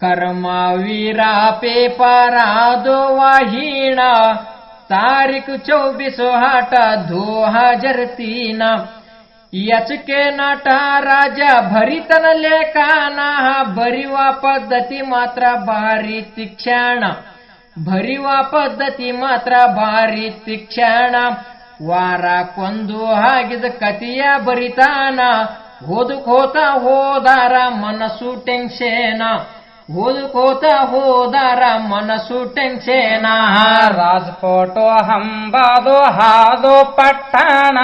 कर्मवीरा पेपरा वाहिणा तारीख चौबीस आठ दो हजार तीन याचके नाटा राजा भरितन लेखाना बरिवा पद्धती मात्र भारी तीक्षण ಭರಿವ ಪದ್ಧತಿ ಮಾತ್ರ ಭಾರಿ ತಿಕ್ಷಣ ವಾರ ಕೊಂದು ಹಾಗಿದ ಕತಿಯ ಬರಿತಾನ ಓದುಕೋತ ಹೋದಾರ ಮನಸ್ಸು ಟೆನ್ಷೇನ ಓದುಕೋತ ಹೋದರ ಮನಸ್ಸು ಟೆನ್ಷೇನ. ರಾಜ್ಕೋಟು ಹಂಬಾದು ಹಾದು ಪಟ್ಟಣ.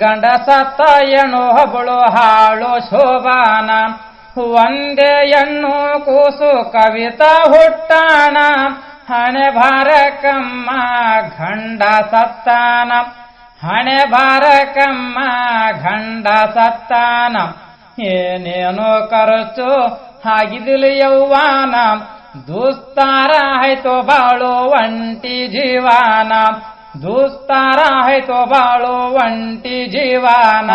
ಗಂಡ ಸತ್ತ ಎಣು ಹಬಳು ಹಾಳು ಶೋಭಾನ. ಒಂದೇ ಎಣ್ಣು ಕೂಸು ಕವಿತಾ ಹುಟ್ಟಾಣ ಹಣೆ ಭಾರಕಮ್ಮ ಗಂಡ ಸತ್ತಾನ ಹಣೆ ಭಾರಕಮ್ಮ ಗಂಡ ಸತ್ತಾನ ಏನೇನೋ ಖರ್ಚು ಆಗಿದಿಲ್ಲ ಯೌವಾನ ದೂಸ್ತಾರ ಆಯ್ತು ಬಾಳು ಒಂಟಿ ಜೀವಾನ ದೂಸ್ತಾರ ಆಯ್ತು ಬಾಳು ಒಂಟಿ ಜೀವಾನ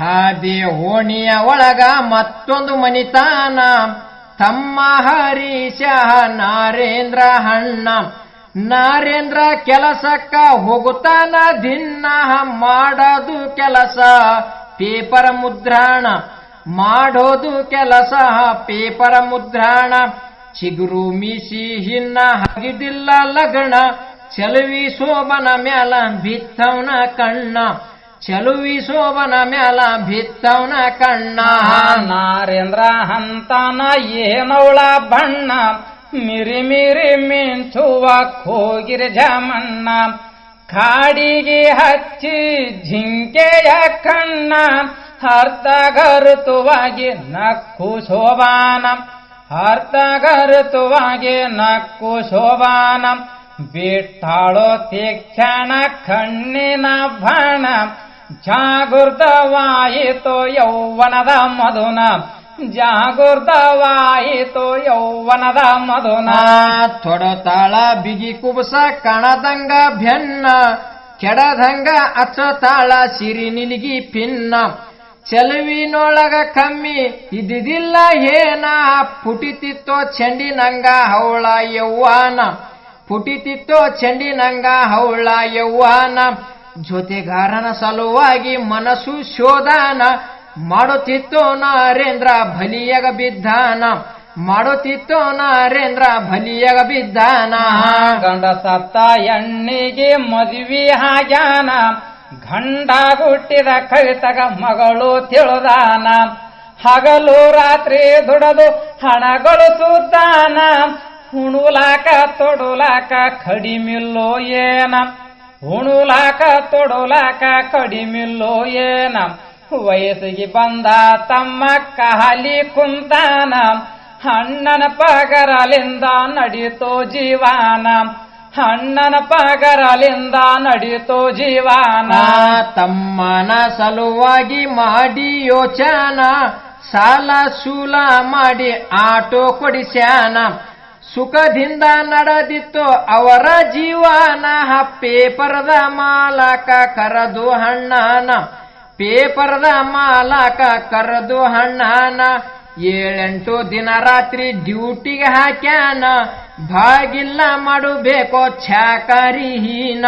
ಹಾದಿ ಓಣಿಯ ಒಳಗ ಮತ್ತೊಂದು ಮನಿತಾನ ತಮ್ಮ ಹರೀಶ ನಾರೇಂದ್ರ ಹಣ್ಣ ನಾರೇಂದ್ರ ಕೆಲಸಕ್ಕ ಹೋಗುತ್ತಾನ, ದಿನ್ನ ಮಾಡದು ಕೆಲಸ. ಪೇಪರ್ ಮುದ್ರಾಣ ಮಾಡೋದು ಕೆಲಸ. ಪೇಪರ ಮುದ್ರಾಣ, ಚಿಗುರು ಮೀಸಿ ಹಿನ್ನ ಹಗಿದಿಲ್ಲ ಲಗ್ನ. ಚಲುವಿ ಶೋಭನ ಮ್ಯಾಲ ಭಿತ್ತವನ ಕಣ್ಣ. ಚಲುವಿ ಶೋಭನ ಮ್ಯಾಲ ಭಿತ್ತವನ ಕಣ್ಣ. ನಾರೇಂದ್ರ ಹಂತನ ಏನವಳ ಬಣ್ಣ. ಮಿರಿ ಮಿರಿ ಮಿಂಚುವ ಹೋಗಿರ ಜಮಣ್ಣ. ಕಾಡಿಗೆ ಹಚ್ಚಿ ಜಿಂಕೆಯ ಕಣ್ಣ. ಅರ್ಥಗರುತುವಾಗಿ ನಕ್ಕು ಶೋಭಾನ. ಅರ್ಥಗರುತುವಾಗಿ ನಕ್ಕು ಶೋಭಾನ. ಬಿಟ್ಟಾಳೋ ತೀಕ್ಷಣ ಕಣ್ಣಿನ ಬಾಣ ಜಾಗೃತವಾಯಿತು ಯೌವನದ ಮಧುನ. ಜಾಗೃತವಾಯಿತು ಯೌವನದ ಮಧುನ. ತೊಡತಾಳ ಬಿಗಿ ಕುಬಸ ಕಣದಂಗ ಭೆನ್ನ ಕೆಡದಂಗ ಅಚ್ಚತಾಳ ಸಿರಿ ನಿಲಿಗಿ ಪಿನ್ನ. ಚೆಲುವಿನೊಳಗ ಕಮ್ಮಿ ಇದಿದಿಲ್ಲ ಏನ? ಪುಟಿತಿತ್ತೋ ಚೆಂಡಿನಂಗ ಹೌಳ ಯೌವಾನ ಪುಟಿತಿತ್ತೋ ಚೆಂಡಿನಂಗ ಹೌಳ ಯೌವಾನ ಜೊತೆಗಾರನ ಸಲುವಾಗಿ ಮನಸ್ಸು ಶೋಧಾನ. ಮಾಡುತ್ತಿತ್ತೋ ನರೇಂದ್ರ ಬಲಿಯಗ ಬಿದ್ದಾನ. ಮಾಡುತ್ತಿತ್ತೋ ನರೇಂದ್ರ ಬಲಿಯಗ ಬಿದ್ದಾನ. ಗಂಡ ಸತ್ತ ಎಣ್ಣಿಗೆ ಮದುವೆ ಆಗ್ಯಾನ. ಗಂಡ ಹುಟ್ಟಿದ ಕವಿತಗ ಮಗಳು ತಿಳಿದಾನ. ಹಗಲು ರಾತ್ರಿ ದುಡದು ಹಣಗಳು ಗಳಿಸುತ್ತಾನ ಹುಣುಲಾಕ ತೊಡುಲಾಕ ಕಡಿಮಿಲ್ಲೋ ಏನ. ಹುಣುಲಾಕ ತೊಡುಲಾಕ ಕಡಿಮಿಲ್ಲೋ ಏನ. ವಯಸ್ಸಿಗೆ ಬಂದ ತಮ್ಮ ಕಹಲಿ ಕುಂತಾನ. ಅಣ್ಣನ ಪಗರಲಿಂದ ನಡೀತೋ ಜೀವಾನ. ಅಣ್ಣನ ಪಗರಲಿಂದ ನಡೀತೋ ಜೀವನ. ತಮ್ಮನ ಸಲುವಾಗಿ ಮಾಡಿ ಯೋಚನ, ಸಾಲ ಸೂಲ ಮಾಡಿ ಆಟೋ ಕೊಡಿಸ್ಯಾನ. ಸುಖದಿಂದ ನಡೆದಿತ್ತು ಅವರ ಜೀವನ, ಪೇಪರ್ದ ಮಾಲಕ ಕರದು ಹಣ್ಣನ. ಪೇಪರ್ದ ಮಾಲಕ ಕರದು ಹಣ್ಣಾನ. ಏಳೆಂಟು ದಿನ ರಾತ್ರಿ ಡ್ಯೂಟಿಗೆ ಹಾಕ್ಯಾನ. ಭಾಗಿಲ್ಲ ಮಾಡಬೇಕೋ ಛಾಕರಿ ಹೀನ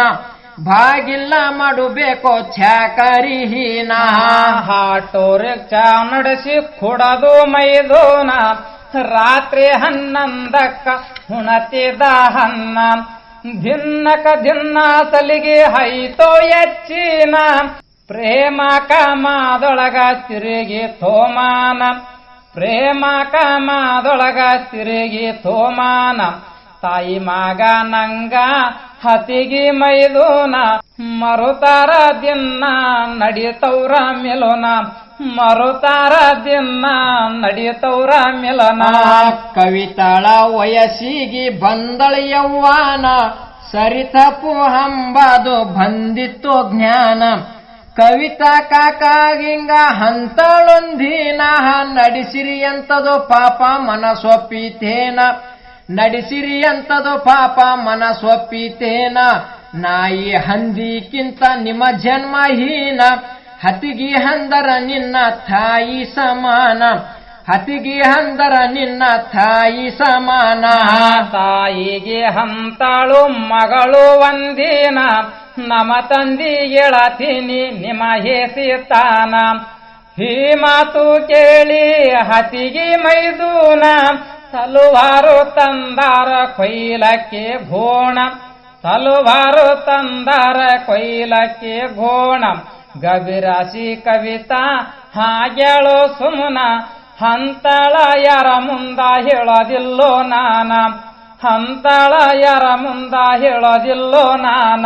ಭಾಗಿಲ್ಲ ಮಾಡಬೇಕೋ ಛಾಕರಿ ಹೀನ ಆಟೋ ರಿಕ್ಷಾ ನಡೆಸಿ ಕೊಡದು ಮೈದೋನ. ರಾತ್ರಿ ಹನ್ನೊಂದಕ್ಕ ಹುಣತಿದ ಹನ್ನ ಭಿನ್ನಕ ಭಿನ್ನ ಸಲಿಗೆ ಹೈತೋ ಎಚ್ಚಿನ ಪ್ರೇಮ ಕಮದೊಳಗ ತಿರುಗಿ ಥೋಮಾನ ಪ್ರೇಮ ಕಾಮದೊಳಗ ತಿರುಗಿ ಸೋಮಾನ, ತಾಯಿ ಮಗ ನಂಗ ಹತಿಗಿ ಮೈದೂನ ಮರುತಾರ ದಿನ್ನ ನಡೀತವ್ರ ಮಿಲೋನ, ಮರುತಾರ ದಿನ ನಡೀತವ್ರ ಮಿಲನ. ಕವಿತಾಳ ವಯಸ್ಸಿಗೆ ಬಂದಳ ಯೌವಾನ ಸರಿತಪು ಹಂಬದು ಬಂದಿತ್ತು ಜ್ಞಾನ. ಕವಿತಾ ಕಾಕಾಗಿಂಗ ಹಂತಳೊಂದಿನ ನಡೆಸಿರಿ ಎಂತದೋ ಪಾಪ ಮನಸ್ಸೊಪ್ಪಿತೇನ ನಡೆಸಿರಿ ಎಂತದೋ ಪಾಪ ಮನಸ್ಸೊಪ್ಪಿತೇನ ನಾಯಿ ಹಂದಿಕ್ಕಿಂತ ನಿಮ್ಮ ಜನ್ಮ ಹೀನ. ಹತಿಗಿ ಹಂದರ ನಿನ್ನ ತಾಯಿ ಸಮಾನ. ಹತಿಗಿ ಹಂದರ ನಿನ್ನ ತಾಯಿ ಸಮಾನ. ತಾಯಿಗೆ ಹಂತಾಳು ಮಗಳು ಒಂದಿನ. ನಮ ತಂದಿ ಎಳತೀನಿ ನಿಮ ಹೇಸಿತಾನ ಈ ಮಾತು ಕೇಳಿ ಹತಿಗಿ ಮೈದೂನ, ತಲುವಾರು ತಂದಾರ ಕೊಯ್ಲಕ್ಕೆ ಘೋಣ ತಲುವಾರು ತಂದಾರ ಕೊಯ್ಲಕ್ಕೆ ಘೋಣ ಗಭಿರಾಶಿ ಕವಿತಾ ಹಾಗೆಳು ಸುಮುನ, ಹಂತಳ ಯಾರ ಮುಂದ ಹೇಳೋದಿಲ್ಲೋ ನಾನ. ಹಂತಳ ಯಾರ ಮುಂದ ಹೇಳೋದಿಲ್ಲೋ ನಾನ.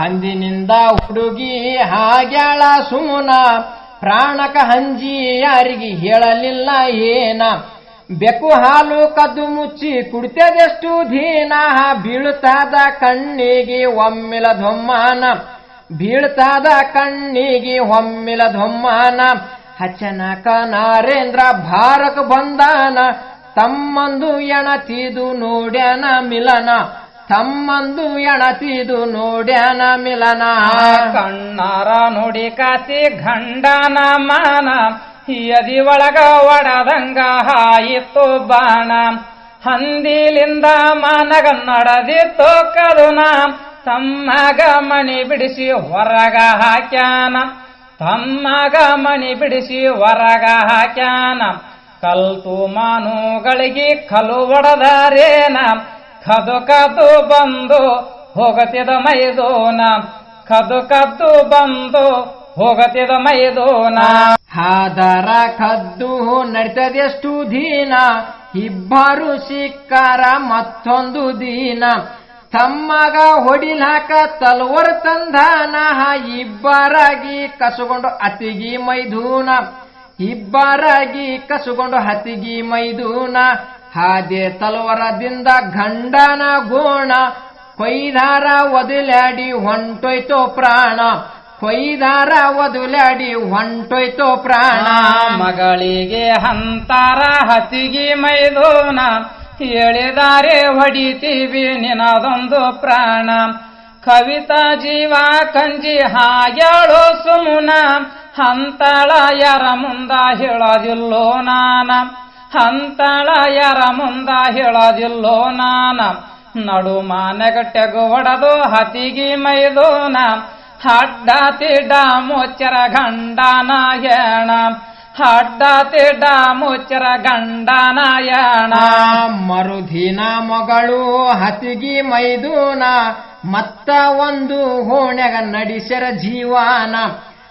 ಹಂದಿನಿಂದ ಹುಡುಗಿ ಹಾಗ್ಯಾಳ ಸುಮುನ ಪ್ರಾಣಕ ಹಂಜಿ ಯಾರಿಗೆ ಹೇಳಲಿಲ್ಲ ಏನ. ಬೆಕ್ಕು ಹಾಲು ಕದ್ದು ಮುಚ್ಚಿ ಕುಡಿತದೆಷ್ಟು ದೀನ. ಬೀಳುತ್ತಾದ ಕಣ್ಣಿಗೆ ಒಮ್ಮಿಲ ಧೊಮ್ಮಾನ. ಬೀಳ್ತಾದ ಕಣ್ಣಿಗೆ ಒಮ್ಮಿಲ ಧೊಮ್ಮಾನ. ಹಚ್ಚನಕ ನಾರೇಂದ್ರ ಭಾರಕ ಬಂದಾನ. ತಮ್ಮಂದು ಎಣತಿದು ನೋಡ್ಯಾನ ಮಿಲನ, ತಮ್ಮಂದು ಎಣತಿದು ನೋಡ್ಯಾನ ಮಿಲನ. ಕಣ್ಣಾರ ನೋಡಿ ಕಾಸಿ ಗಂಡನ ಮನ ಎದಿ ಒಳಗ ಒಡದಂಗ ಹಾಯಿತು ಬಾಣ. ಹಂದಿಲಿಂದ ಮಾನಗ ನಡೆದಿತ್ತು ಕದುನ, ತಮ್ಮಗ ಮಣಿ ಬಿಡಿಸಿ ಹೊರಗ ಹಾಕ್ಯಾನ. ತಮ್ಮಗ ಮಣಿ ಬಿಡಿಸಿ ಹೊರಗ ಹಾಕ್ಯಾನ. ಕಲ್ತು ಮಾನುಗಳಿಗೆ ಕಲು ಒಡದಾರೇನ ಕದು ಕದು ಬಂದು ಹೋಗತಿದ ಮೈದೋನ? ಕದು ಕದ್ದು ಬಂದು ಹೋಗತಿದ ಮೈದೋನ? ಹಾದರ ಕದ್ದು ನಡಿತದೆಷ್ಟು ದೀನ? ಇಬ್ಬರು ಸಿಕ್ಕರ ಮತ್ತೊಂದು ದೀನ? ತಮ್ಮಗ ಹೊಡಿಲಾಕ ತಲ್ವರ್ ತಂದಾನ ಇಬ್ಬರಾಗಿ ಕಸುಗೊಂಡು ಅತಿಗಿ ಮೈದೂನ? ಇಬ್ಬರಾಗಿ ಕಸುಗೊಂಡು ಹತಿಗಿ ಮೈದೂನ, ಹಾದೆ ತಲವರದಿಂದ ಗಂಡನ ಗೋಣ, ಕೊಯ್ದಾರ ಒದಲಾಡಿ ಹೊಂಟೋಯ್ತೋ ಪ್ರಾಣ, ಕೊಯ್ದಾರ ಒದಲಾಡಿ ಹೊಂಟೊಯ್ತೋ ಪ್ರಾಣ. ಮಗಳಿಗೆ ಹಂತಾರ ಹತಿಗಿ ಮೈದೂನ, ಹೇಳಿದಾರೆ ಹೊಡಿತೀವಿ ನಿನದೊಂದು ಪ್ರಾಣ. ಕವಿತಾ ಜೀವ ಕಂಜಿ ಹಾಗ್ಯಾಳೋ ಸುಮುನ ಹಂತಳ ಯಾರ ಮುಂದ ಹೇಳೋದಿಲ್ಲೋ ನಾನ. ಹಂತಳ ಯಾರ ಮುಂದ ಹೇಳೋದಿಲ್ಲೋ ನಾನ. ನಡು ಮಾನಗಟ್ಟೆಗು ಒಡದು ಹತಿಗಿ ಮೈದೋನ ಹಡ್ಡ ತಿಡ ಮುಚ್ಚರ ಗಂಡನಾಯಣ ಹಡ್ಡ ತಿಡ ಮುಚ್ಚರ ಗಂಡನಾಯಣ ಯಾಣ ಮರುದಿನ ಮಗಳು ಹತಿಗಿ ಮೈದೂನ ಮತ್ತ ಒಂದು ಹೋಣೆಗ ನಡಿಸರ ಜೀವಾನ.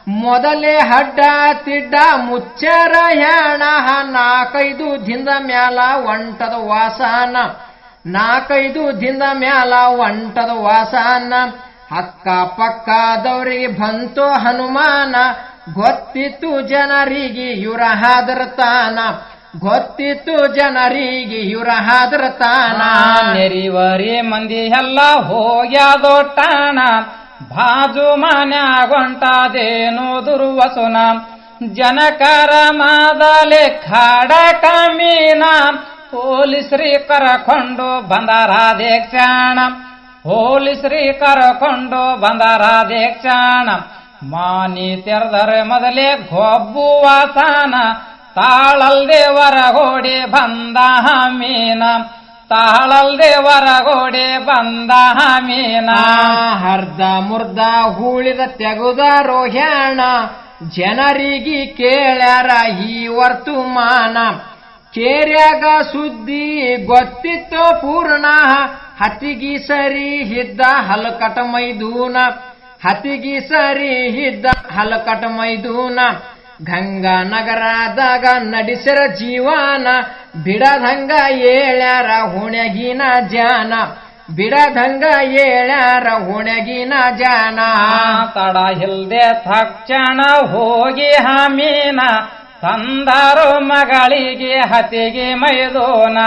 ಮೊದಲೇ ಹಡ್ಡ, ತಿಡ್ಡ, ಮುಚ್ಚರ ಹೆಣ ನಾಲ್ಕೈದು ದಿಂದ ಮ್ಯಾಲ ಒಂಟದ ವಾಸನ. ನಾಲ್ಕೈದು ದಿಂದ ಮ್ಯಾಲ ಒಂಟದ ವಾಸನ. ಅಕ್ಕ ಪಕ್ಕದವರಿಗೆ ಬಂತು ಹನುಮಾನ. ಗೊತ್ತಿತ್ತು ಜನರಿಗೆ ಇವರ ಹಾದರತಾನ ಗೊತ್ತಿತ್ತು ಜನರಿಗೆ ಇವರ ಹಾದರತಾನ ನೆರಿವರಿ ಮಂದಿ ಎಲ್ಲ ಹೋಗ್ಯಾದೊಟ್ಟಾಣ ಬಾಜು ಮನ್ಯಾಗೊಂಟಾದೇನು ದುರ್ವಸುನ? ಜನಕರ ಮಾದಲೆ ಖಾಡ ಕಮೀನ ಪೊಲೀಸ್ರಿ ಕರಕೊಂಡು ಬಂದರಾದೇಕ್ಷಾಣ ಪೊಲೀಸ್ರಿ ಕರಕೊಂಡು ಬಂದರಾಧ್ಯಕ್ಷಣ ಮಾನಿ ತೆರೆದರೆ ಮೊದಲೇ ಗೊಬ್ಬು ವಾಸನ. ತಾಳಲ್ದೆ ಹೊರಗೋಡಿ ಬಂದ ಮೀನ. ತಾಳಲ್ದೆ ಹೊರಗೋಡಿ ಬಂದ ಮೀನ ಹರ್ದ ಮುರ್ದ ಹೂಳಿದ ತೆಗುದ ರೋಹ್ಯಾಣ. ಜನರಿಗೆ ಕೇಳ್ಯಾರ ಈ ವರ್ತುಮಾನ. ಕೇರ್ಯಾಗ ಸುದ್ದಿ ಗೊತ್ತಿತ್ತು ಪೂರ್ಣ. ಹತಿಗಿ ಸರಿ ಹಿದ್ದ ಹಲಕಟ ಮೈದೂನ. ಹತಿಗಿ ಸರಿ ಹಿದ್ದ ಹಲಕಟ ಮೈದೂನ. ಗಂಗಾ ನಗರದಾಗ ನಡೆಸರ ಜೀವಾನ. ಬಿಡದಂಗ ಏಳ್ಯಾರ ಹುಣಗಿನ ಜಾನ, ಬಿಡದಂಗ ಏಳ್ಯಾರ ಹುಣಗಿನ ಜಾನ. ತಡ ಇಲ್ದೆ ತಕ್ಷಣ ಹೋಗಿ ಹಮೀನ, ತಂದಾರು ಮಗಳಿಗೆ ಹತಿಗೆ ಮೈದೋನ.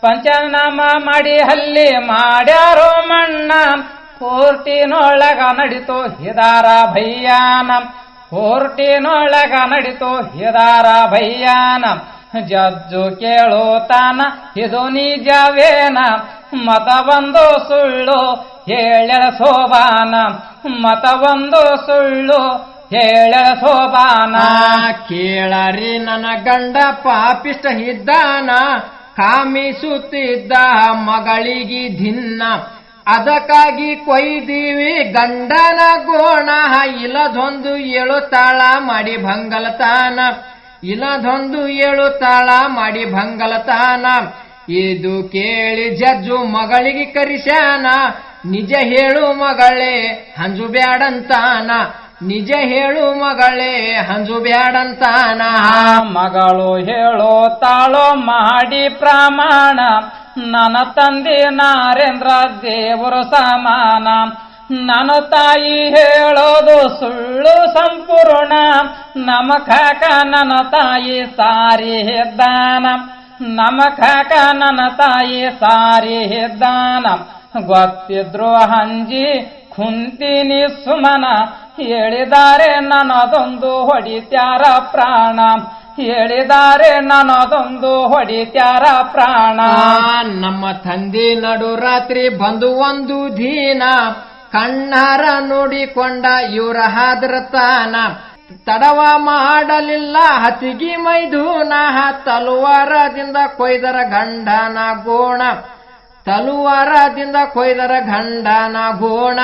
ಪಂಚನಾಮ ಮಾಡಿ ಹಲ್ಲಿ ಮಾಡ್ಯಾರು ಮಣ್ಣ, ಕೋರ್ಟಿನೊಳಗ ನಡಿತು ಹಿದಾರ ಭಯ್ಯಾನ. ಕೋರ್ಟಿನೊಳಗ ನಡಿತು ಹಿದಾರ ಭಯ್ಯಾನ. ಜಜ್ಜು ಕೇಳುತ್ತಾನ ಇದು ನಿಜವೇನ? ಮತ ಬಂದು ಸುಳ್ಳು, ಹೇಳ ಸೋಬಾನ? ಮತ ಬಂದು ಸುಳ್ಳು, ಹೇಳ ಸೋಬಾನ? ಕೇಳರಿ ನನ್ನ ಗಂಡ ಪಾಪಿಷ್ಟ ಇದ್ದಾನ, ಕಾಮಿಸುತ್ತಿದ್ದ ಮಗಳಿಗಿ ಧಿನ್ನ. ಅದಕ್ಕಾಗಿ ಕೊಯ್ದೀವಿ ಗಂಡನ ಗೋಣ, ಇಲ್ಲದೊಂದು ಏಳು ತಾಳ ಮಾಡಿ ಭಂಗಲತಾನ ಇಲ್ಲದೊಂದು ತಾಳ ಮಾಡಿ ಭಂಗಲತಾನ. ಇದು ಕೇಳಿ ಜಜ್ಜು ಮಗಳಿಗೆ ಕರಿಸ್ಯಾನ. ನಿಜ ಹೇಳು ಮಗಳೇ, ಹಂಜು ಬ್ಯಾಡಂತಾನ. ನಿಜ ಹೇಳು ಮಗಳೇ, ಹಂಜು ಬ್ಯಾಡಂತಾನ. ಮಗಳು ಹೇಳೋ ತಾಳೋ ಮಾಡಿ ಪ್ರಮಾಣ. ನನ್ನ ತಂದೆ ನಾರೇಂದ್ರ ದೇವರು ಸಮಾನ. ನನ್ನ ತಾಯಿ ಹೇಳೋದು ಸುಳ್ಳು ಸಂಪೂರ್ಣ. ನಮ ಕಾಕ ನನ್ನ ತಾಯಿ ಸಾರಿ ಹೆದ್ದಾನ. ನಮ ಕಾಕ ನನ್ನ ತಾಯಿ ಸಾರಿ ಹೆದ್ದಾನ. ಗೊತ್ತಿದ್ರು ಹಂಜಿ ಕುಂತಿನಿ ಸುಮನ ಹೇಳಿದಾರೆ ನನ್ನದೊಂದು ಹೊಡಿತ್ಯಾರ ಪ್ರಾಣ. ಹೇಳಿದಾರೆ ನನ್ನದೊಂದು ಹೊಡಿತ್ಯಾರ ಪ್ರಾಣ. ನಮ್ಮ ತಂದೆ ನಡು ರಾತ್ರಿ ಬಂದು ಒಂದು ದೀನ. ಕಣ್ಣಾರ ನುಡಿಕೊಂಡ ಇವರ ಹಾದ್ರತಾನ ತಡವ ಮಾಡಲಿಲ್ಲ. ಹತಿಗಿ ಮೈದೂನ ತಲುವಾರದಿಂದ ಕೊಯ್ದರ ಗಂಡನ ಗೋಣ. ತಲುವಾರದಿಂದ ಕೊಯ್ದರ ಗಂಡನ ಗೋಣ.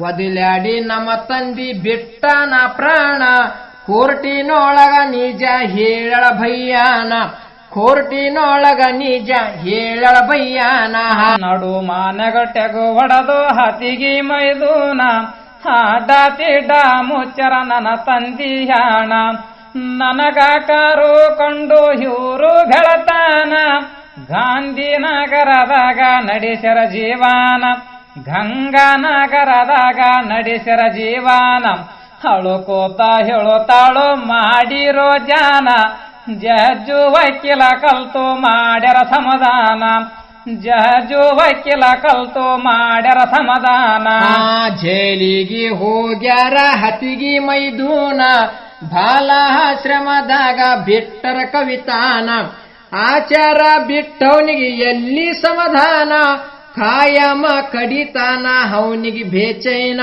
ಒದಿಲಾಡಿ ನಮ್ಮ ತಂದಿ ಬಿಟ್ಟನ ಪ್ರಾಣ. ಕೋರ್ಟಿನೊಳಗ ನಿಜ ಹೇಳ ಭಯ್ಯಾನ. ಕೋರ್ಟಿನೊಳಗ ನಿಜ ಹೇಳ ಬಯ್ಯಾನ. ನಡು ಮಾನಗಟ್ಟೆಗು ಒಡದು ಹತಿಗಿ ಮೈದೂನ ಹಾಡಾತಿಡ ಮುಚ್ಚರ ನನ್ನ ತಂದಿಯಾಣ ನನಗಾಕಾರು ಕಂಡು ಇವರು ಬೆಳತಾನ, ಗಾಂಧಿನಗರದಾಗ ನಡೆಸರ ಜೀವಾನ. ಗಂಗಾನಗರದಾಗ ನಡೆಸರ ಜೀವಾನ. ಅಳುಕೋತ ಹೇಳುತ್ತಾಳು ಮಾಡಿರೋ ಜಾನ ಜಜ್ಜು ವಕೀಲ ಕಲ್ತು ಮಾಡ್ಯರ ಸಮಾಧಾನ. ಜಜ್ಜು ವಕೀಲ ಕಲ್ತು ಮಾಡ್ಯರ ಸಮಾಧಾನ. ಜೈಲಿಗೆ ಹೋಗ್ಯಾರ ಹತಿಗಿ ಮೈದೂನ. ಬಾಲಾಶ್ರಮದಾಗ ಬಿಟ್ಟರ ಕವಿತಾನ. ಆಚಾರ ಬಿಟ್ಟವನಿಗೆ ಎಲ್ಲಿ ಸಮಾಧಾನ? ಕಾಯಮ ಕಡಿತಾನ ಅವನಿಗೆ ಬೇಚೈನ.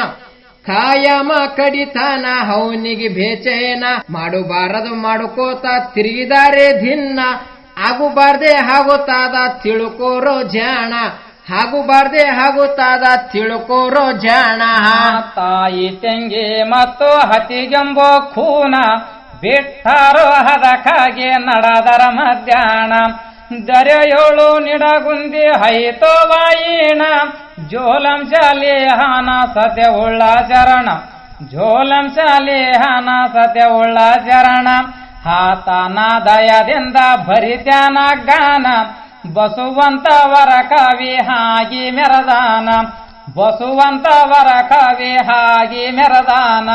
ಕಾಯಮ ಕಡಿತಾನ ಅವನಿಗೆ ಬೇಚೇನ, ಮಾಡಬಾರದು ಮಾಡುಕೋತ, ತಿರುಗಿದಾರೆ ಧಿನ್ನ. ಆಗುಬಾರ್ದೆ ಆಗುತ್ತಾದ ತಿಳುಕೋರೋ ಜಾಣ. ಆಗುಬಾರ್ದೆ ಆಗುತ್ತಾದ ತಿಳುಕೋರೋ ಜಾಣ. ತಾಯಿ ತೆಂಗಿ ಮತ್ತು ಹತಿಗೆಂಬೋ ಖೂನ, ಬಿಟ್ಟಾರೋ ಹದಕ್ಕಾಗಿ ನಡದರ ಮಧ್ಯಾಹ್ನ. ದರೆಯೋಳು ನಿಡಗುಂದಿ ಹೈತೋ ವಾಯಿಣ, ಜೋಲಂ ಶಾಲೇಹಾನ ಸತ್ಯ ಉಳ್ಳ ಚರಣ. ಜೋಲಂ ಶಾಲೇಹಾನ ಸತ್ಯ ಉಳ್ಳ ಚರಣ. ಹಾತನ ದಯದಿಂದ ಭರಿತ್ಯಾನ ಗಾನ ಬಸುವಂತವರ ಕವಿ ಹಾಗಿ ಮೆರದಾನ. ಬಸುವಂತವರ ಕವಿ ಹಾಗಿ ಮೆರದಾನ.